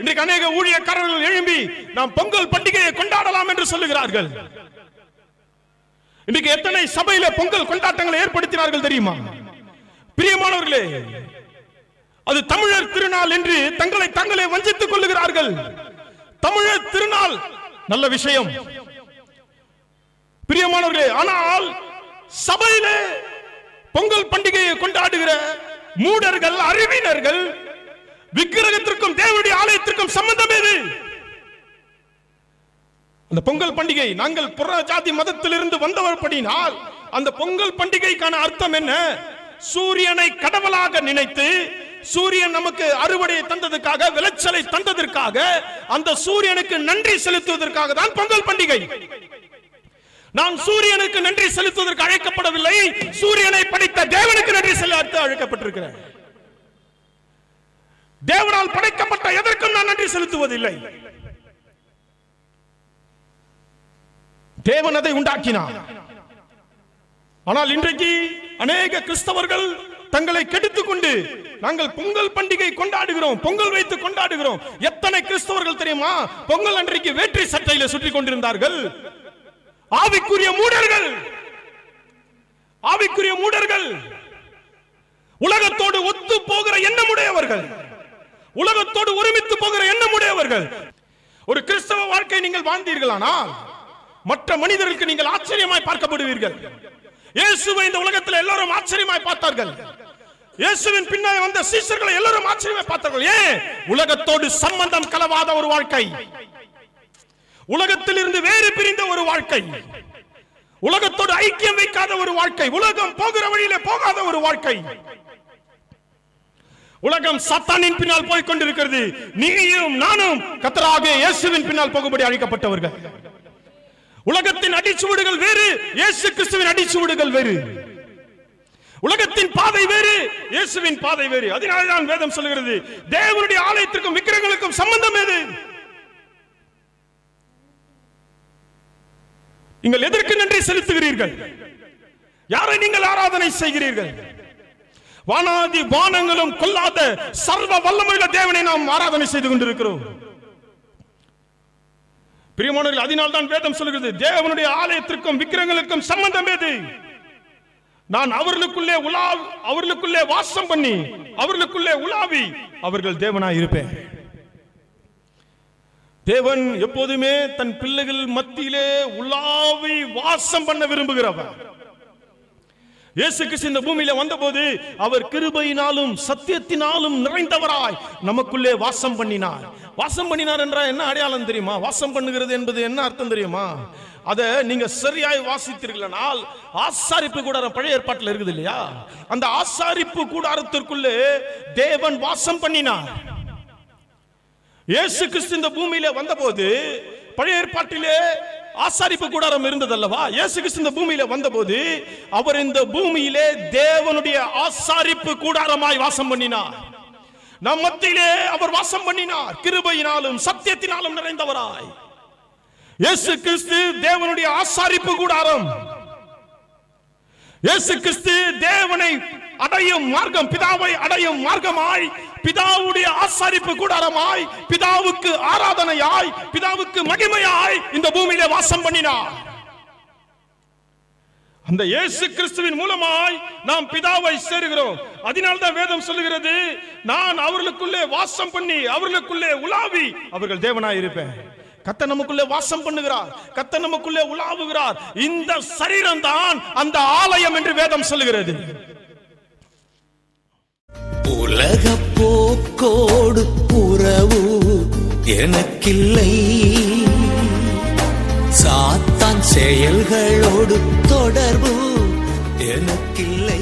இன்றைக்கு அநேக ஊழியக்காரர்கள் எழும்பி நாம் பொங்கல் பண்டிகையை கொண்டாடலாம் என்று சொல்லுகிறார்கள். இன்றைக்கு எத்தனை சபையில பொங்கல் கொண்டாட்டங்களை ஏற்படுத்தினார்கள் தெரியுமா? பிரியமானவர்களே அது தமிழர் திருநாள் என்று தங்களை தங்களை வஞ்சித்துக் கொள்ளுகிறார்கள். தமிழர் திருநாள் நல்ல விஷயம். பிரியமானவர்களே ஆனால் சபையிலே பொங்கல் பண்டிகையை கொண்டாடுகிற மூடர்கள் அறிவினர்கள் விக்கிரகத்திற்கும் தேவனுடைய ஆலயத்திற்கும் சம்பந்தம் எது? அந்த பொங்கல் பண்டிகை நாங்கள் புற ஜாதி மதத்திலிருந்து வந்தவர்படினால் அந்த பொங்கல் பண்டிகைக்கான அர்த்தம் என்ன? சூரியனை கடவுளாக நினைத்து சூரியன் நமக்கு அறுவடையை தந்ததுக்காக விளைச்சலை தந்ததற்காக அந்த சூரியனுக்கு நன்றி செலுத்துவதற்காக தான் பொங்கல் பண்டிகை. நான் சூரியனுக்கு நன்றி செலுத்துவதற்கு அழைக்கப்படவில்லை. சூரியனை படித்த தேவனுக்கு நன்றி செலுத்த அழைக்கப்பட்டிருக்கிறேன். தேவனால் படைக்கப்பட்ட எதற்கும் நான் நன்றி செலுத்துவதில்லை. தேவன் அதை உண்டாக்கினார். ஆனால் இன்றைக்கு அநேக கிறிஸ்தவர்கள் தங்களை கெடுத்துக் கொண்டு நாங்கள் பொங்கல் பண்டிகை கொண்டாடுகிறோம் பொங்கல் வைத்து கொண்டாடுகிறோம். எத்தனை கிறிஸ்தவர்கள் தெரியுமா? பொங்கல் அன்றைக்கு வேற்றி சட்டையில சுற்றி கொண்டிருந்தார்கள். ஆவிக்குரிய மூடர்கள் ஆவிக்குரிய மூடர்கள் உலகத்தோடு ஒத்து போகிற எண்ணமுடையவர்கள். உலகத்தோடு ஒருமித்து போகிற எண்ணமுடையவர்கள். ஒரு கிறிஸ்தவ வாழ்க்கை நீங்கள் வாழ்ந்தீர்களானால் மற்ற மனிதர்களுக்கு நீங்கள் ஆச்சரியமாய் பார்க்கப்படுவீர்கள். இயேசுவை இந்த உலகத்தில் எல்லாரும் ஆச்சரியமாய் பார்த்தார்கள். இயேசுவின் பின்னாலே வந்த சீசர்களை எல்லாரும் ஆச்சரியமாய் பார்த்தார்கள். ஏன்? உலகத்தோடு சம்பந்தம் கலவாத ஒரு வாழ்க்கை. உலகத்தில் இருந்து வேறு பிரிந்த ஒரு வாழ்க்கை. உலகத்தோடு ஐக்கியம் வைக்காத ஒரு வாழ்க்கை. உலகம் போகிற வழியிலே போகாத ஒரு வாழ்க்கை. உலகம் சத்தானின் பின்னால் போய் கொண்டிருக்கிறது நீயும் நானும் கத்தராக இயேசுவின் பின்னால் போகும்படி அழைக்கப்பட்டவர்கள். உலகத்தின் அடிச்சுவடுகள் வேறு இயேசு கிறிஸ்துவின் அடிச்சுவடுகள் வேறு. உலகத்தின் பாதை வேறு இயேசுவின் பாதை வேறு. அதனால்தான் வேதம் சொல்கிறது தேவனுடைய ஆலயத்திற்கும் விக்கிரங்களுக்கும் சம்பந்தம் எது? நீங்கள் எதற்கு நன்றி செலுத்துகிறீர்கள்? யாரை நீங்கள் ஆராதனை செய்கிறீர்கள்? வானாதி வானங்களும் கொல்லாத சர்வ வல்லமையுள்ள தேவனை நாம் ஆராதனை செய்து கொண்டிருக்கிறோம். பிரியமானவர்கள் அதனால் தான் வேதம் சொல்கிறது தேவனுடைய ஆலயத்திற்கும் விக்கிரங்களுக்கும் சம்பந்தம் எது? நான் அவர்களுக்குள்ளே உலா அவர்களுக்குள்ளே வாசம் பண்ணி அவர்களுக்குள்ளே உலாவி அவர்கள் தேவனாய் இருப்பேன். தேவன் எப்போதுமே தன் பிள்ளைகள் மத்தியிலே உலாவி வாசம் பண்ண விரும்புகிறவர். இயேசு கிறிஸ்து இந்த பூமியில வந்தபோது அவர் கிருபையினாலும் சத்தியத்தினாலும் நிறைந்தவராய் நமக்குள்ளே வாசம் பண்ணினார். வாசம் பண்ணினார் என்றால் என்ன அடையாளம் தெரியுமா? வாசம் பண்ணுகிறது என்பது என்ன அர்த்தம் தெரியுமா? அதை நீங்க சரியாய் வாசித்தீர்களானால் ஆசாரிப்பு கூடாரம் பழைய ஏற்பாட்டில் இருக்குது இல்லையா? அந்த ஆசாரிப்பு கூடாரத்திற்குள்ளே தேவன் வாசம் பண்ணினார். இயேசு கிறிஸ்து இந்த பூமியில வந்தபோது பழைய ஏற்பாட்டிலே ஆசாரிப்பு கூடாரம் இருந்ததல்லவா? இயேசு கிறிஸ்து இந்த பூமியில வந்தபோது அவர் இந்த பூமியிலே தேவனுடைய ஆசாரிப்பு கூடாரமாய் வாசம் பண்ணினார். நம் மத்தியிலே அவர் வாசம் பண்ணினார். கிருபையினாலும் சத்தியத்தினாலும் நிறைந்தவராய். இயேசு கிறிஸ்து தேவனுடைய ஆசாரிப்பு கூடாரம். இயேசு கிறிஸ்து தேவனை அடையும் மார்க்கம் பிதாவை அடையும் மார்க்கமாய். பிதாவுடைய ஆசாரிப்பு கூடாரமாய். பிதாவுக்கு ஆராதனையாய். பிதாவுக்கு மகிமையாய். இந்த பூமியிலே வாசம் பண்ணினார். அந்த இயேசு கிறிஸ்துவின் மூலமாய் நாம் பிதாவை சேருகிறோம். அதனால் தான் வேதம் சொல்லுகிறது நான் அவர்களுக்குள்ளே வாசம் பண்ணி அவர்களுக்குள்ளே உலாவி அவர்கள் தேவனாய் இருப்பேன். கத்த நமக்குள்ளே வாசம் பண்ணுகிறார். கத்த நமக்குள்ளே உலாவுகிறார். இந்த சரீரம் தான் அந்த ஆலயம் என்று வேதம் சொல்லுகிறது. உலக போக்கோடு உறவு எனக்கில்லை. சாத்தான் செயல்களோடு தொடர்பு எனக்கில்லை.